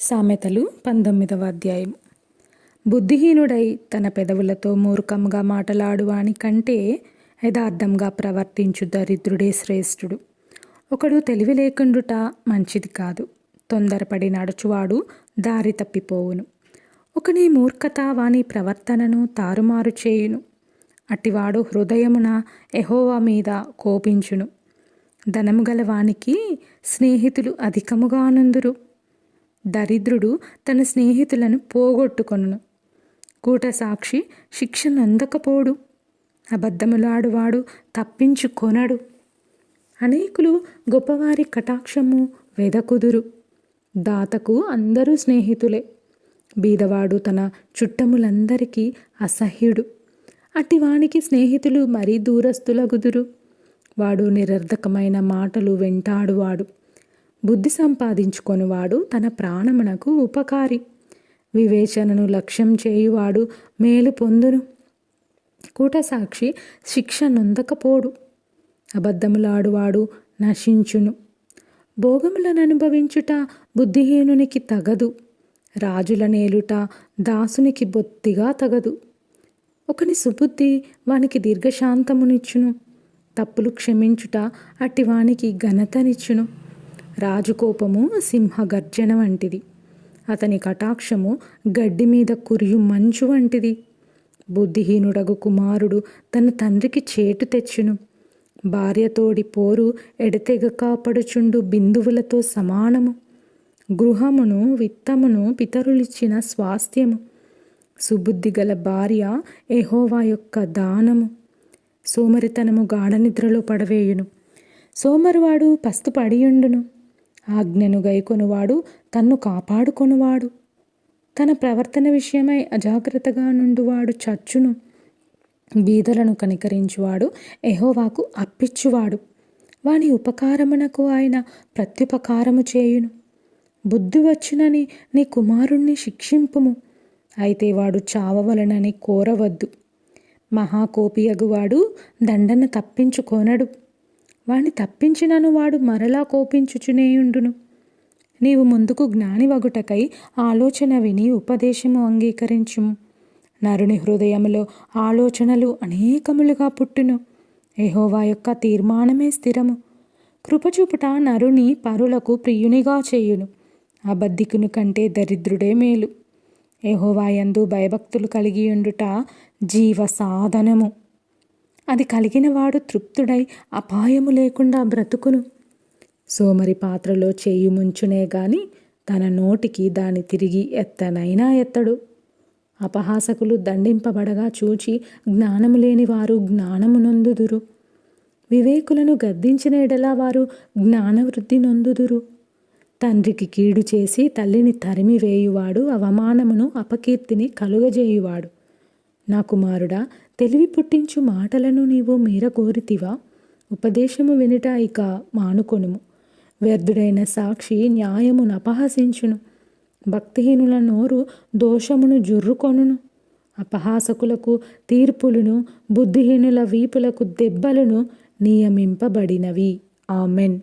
సామెతలు పంతొమ్మిదవ అధ్యాయం బుద్ధిహీనుడై తన పెదవులతో మూర్ఖంగా మాటలాడువాని కంటే యథార్థంగా ప్రవర్తించు దరిద్రుడే శ్రేష్ఠుడు. ఒకడు తెలివి లేకుండుట మంచిది కాదు. తొందరపడి నడుచువాడు దారి తప్పిపోవును. ఒకని మూర్ఖత వాని ప్రవర్తనను తారుమారు చేయును. అటివాడు హృదయమున ఎహోవా మీద కోపించును. ధనము గల వానికి స్నేహితులు అధికముగా నుందురు దరిద్రుడు తన స్నేహితులను పోగొట్టుకొను కూటసాక్షి శిక్షను అందకపోడు అబద్ధములాడువాడు తప్పించుకొనడు. అనేకులు గొప్పవారి కటాక్షము వెదకుదురు. దాతకు అందరూ స్నేహితులే. బీదవాడు తన చుట్టములందరికీ అసహ్యుడు. అటివానికి స్నేహితులు మరీ దూరస్తులగుదురు వాడు నిరర్ధకమైన మాటలు వెంటాడువాడు. బుద్ధి సంపాదించుకొనివాడు తన ప్రాణమునకు ఉపకారి. వివేచనను లక్ష్యం చేయువాడు మేలు పొందును. కూటసాక్షి శిక్ష నొందకపోడు. అబద్ధములాడువాడు నశించును. భోగములను అనుభవించుట బుద్ధిహీనునికి తగదు. రాజుల నేలుట దాసునికి బొత్తిగా తగదు. ఒకని సుబుద్ధి వానికి దీర్ఘశాంతమునిచ్చును. తప్పులు క్షమించుట అట్టివానికి ఘనతనిచ్చును. రాజుకోపము సింహ గర్జన వంటిది. అతని కటాక్షము గడ్డి మీద కురియు మంచు వంటిది. బుద్ధిహీనుడగు కుమారుడు తన తండ్రికి చేటు తెచ్చును. భార్యతోడి పోరు ఎడతెగ కాపడుచుండు బిందువులతో సమానము. గృహమును విత్తమును పితరులిచ్చిన స్వాస్థ్యము. సుబుద్ధి గల భార్య ఎహోవా యొక్క దానము. సోమరితనము గాఢనిద్రలో పడవేయును. సోమరువాడు పస్తు పడియుండును ఆజ్ఞను గైకొనువాడు తన్ను కాపాడుకొనువాడు. తన ప్రవర్తన విషయమై అజాగ్రత్తగా నుండువాడు చచ్చును. బీదలను కనికరించువాడు ఎహోవాకు అప్పిచ్చువాడు. వాని ఉపకారమునకు ఆయన ప్రత్యుపకారము చేయును. బుద్ధి వచ్చునని నీ కుమారుణ్ణి శిక్షింపుము. అయితే వాడు చావవలనని కోరవద్దు. మహాకోపియగువాడు దండన తప్పించుకోనడు. వాణ్ణి తప్పించినను వాడు మరలా కోపించుచునేయుండును. నీవు ముందుకు జ్ఞాని వగుటకై ఆలోచన విని ఉపదేశము అంగీకరించుము. నరుని హృదయములో ఆలోచనలు అనేకములుగా పుట్టును. ఎహోవా యొక్క తీర్మానమే స్థిరము. కృపచూపుట నరుని పరులకు ప్రియునిగా చేయును. అబద్ధికుని కంటే దరిద్రుడే మేలు. ఎహోవాయందు భయభక్తులు కలిగి ఉండుట జీవ సాధనము. అది కలిగిన వాడు తృప్తుడై అపాయము లేకుండా బ్రతుకును. సోమరి పాత్రలో చేయి ముంచునే గాని తన నోటికి దాని తిరిగి ఎత్తనైనా ఎత్తడు. అపహాసకులు దండింపబడగా చూచి జ్ఞానము లేని వారు జ్ఞానము నొందుదురు. వివేకులను గద్దించిన ఎడలా వారు జ్ఞానవృద్ధి నొందుదురు. తండ్రికి కీడు చేసి తల్లిని తరిమివేయువాడు అవమానమును అపకీర్తిని కలుగజేయువాడు. నా కుమారుడా తెలివి పుట్టించు మాటలను నీవు మీర కోరితివా ఉపదేశము వినుట ఇక మానుకొనుము. వ్యర్థుడైన సాక్షి న్యాయమును అపహసించును. భక్తిహీనుల నోరు దోషమును జుర్రుకొనును. అపహాసకులకు తీర్పులను బుద్ధిహీనుల వీపులకు దెబ్బలను నియమింపబడినవి. ఆమెన్.